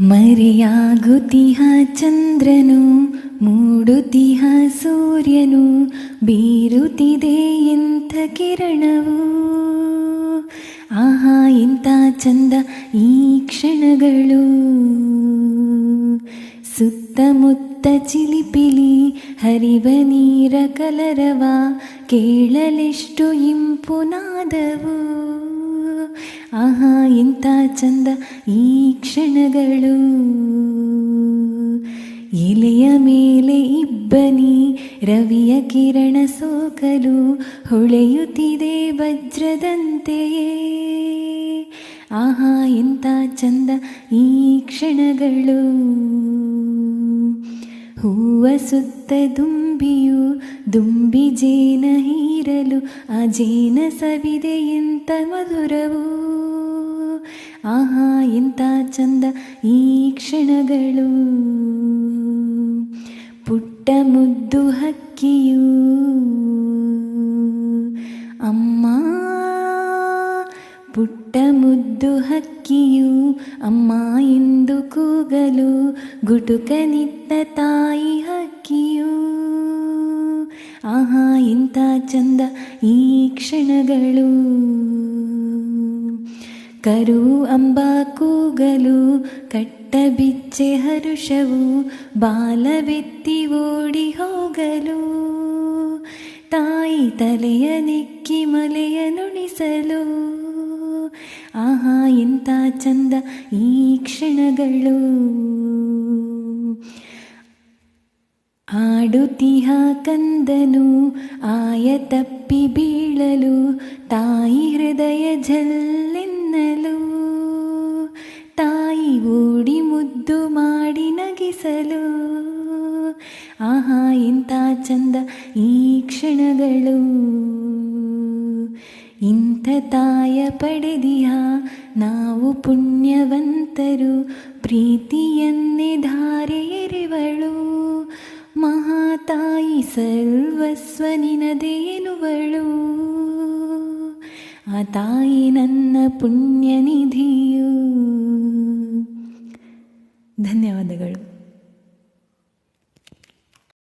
ಮರೆಯಾಗುತ್ತಿಹ ಚಂದ್ರನು ಮೂಡುತ್ತಿಹ ಸೂರ್ಯನು ಬೀರುತ್ತಿದೆ ಎಂಥ ಕಿರಣವು? ಆಹಾ ಎಂಥ ಚಂದ ಈ ಕ್ಷಣಗಳು. ಸುತ್ತಮುತ್ತ ಚಿಲಿಪಿಲಿ ಹರಿವ ನೀರ ಕಲರವ, ಕೇಳಲೆಷ್ಟು ಇಂಪು ನಾದವು ಆಹಾ ಎಂಥ ಚಂದ ಈ ಕ್ಷಣಗಳು. ಎಲೆಯ ಮೇಲೆ ಇಬ್ಬನಿ ರವಿಯ ಕಿರಣ ಸೋಕಲು ಹೊಳೆಯುತ್ತಿದೆ ವಜ್ರದಂತೆಯೇ. ಆಹಾ ಎಂಥ ಚಂದ ಈ ಕ್ಷಣಗಳು. ಹೂವ ಸುತ್ತ ದುಂಬಿಯು ದುಂಬಿ ಜೇನ ಹೀರಲು, ಆ ಜೇನ ಸವಿದೆ ಎಂತ ಮಧುರವು? ಆಹಾ, ಎಂತ ಚಂದ ಈ ಕ್ಷಣಗಳು! ಪುಟ್ಟ ಮುದ್ದು ಹಕ್ಕಿಯು! ಅಮ್ಮ! ಪುಟ್ಟ ಮುದ್ದು ಹಕ್ಕಿಯು ಅಮ್ಮ ಎಂದು ಕೂಗಲು ಗುಟುಕನಿತ್ತ ತಾಯಿ ಹಕ್ಕಿಯು! ಆಹಾ, ಇಂಥ ಚಂದ ಈ ಕ್ಷಣಗಳು. ಕರು ಅಂಬ ಕೂಗಲು, ಕಟ್ಟ ಬಿಚ್ಚೆ ಹರುಷವು, ಬಾಲವೆತ್ತಿ ಓಡಿ ಹೋಗಲು. ತಾಯಿ ತಲೆಯ ನೆಕ್ಕಿ ಮಲೆಯ ನುಣಿಸಲು. ಆಹಾ ಎಂಥ ಚಂದ ಈ ಕ್ಷಣಗಳು. ಆಡುತ್ತಿಹ ಕಂದನು, ಆಯ ತಪ್ಪಿ ಬೀಳಲು, ತಾಯಿ ಹೃದಯ ಜಲ್ಲೆನ್ನಲು ತಾಯಿ ಓಡಿ ಮುದ್ದು ಮಾಡಿ ನಗಿಸಲು. ಆಹಾ, ಇಂಥ ಚಂದ ಈ ಕ್ಷಣಗಳು. ಇಂಥ ತಾಯ ಪಡೆದಿಯ ನಾವು ಪುಣ್ಯವಂತರು, ಪ್ರೀತಿಯನ್ನೇ ಧಾರೆ ಮಹಾತಾಯಿ ಸರ್ವಸ್ವ ನಿನದೇ ಎನ್ನುವಳು ಆ ತಾಯಿ ನನ್ನ ಪುಣ್ಯ ನಿಧಿಯು ಧನ್ಯವಾದಗಳು.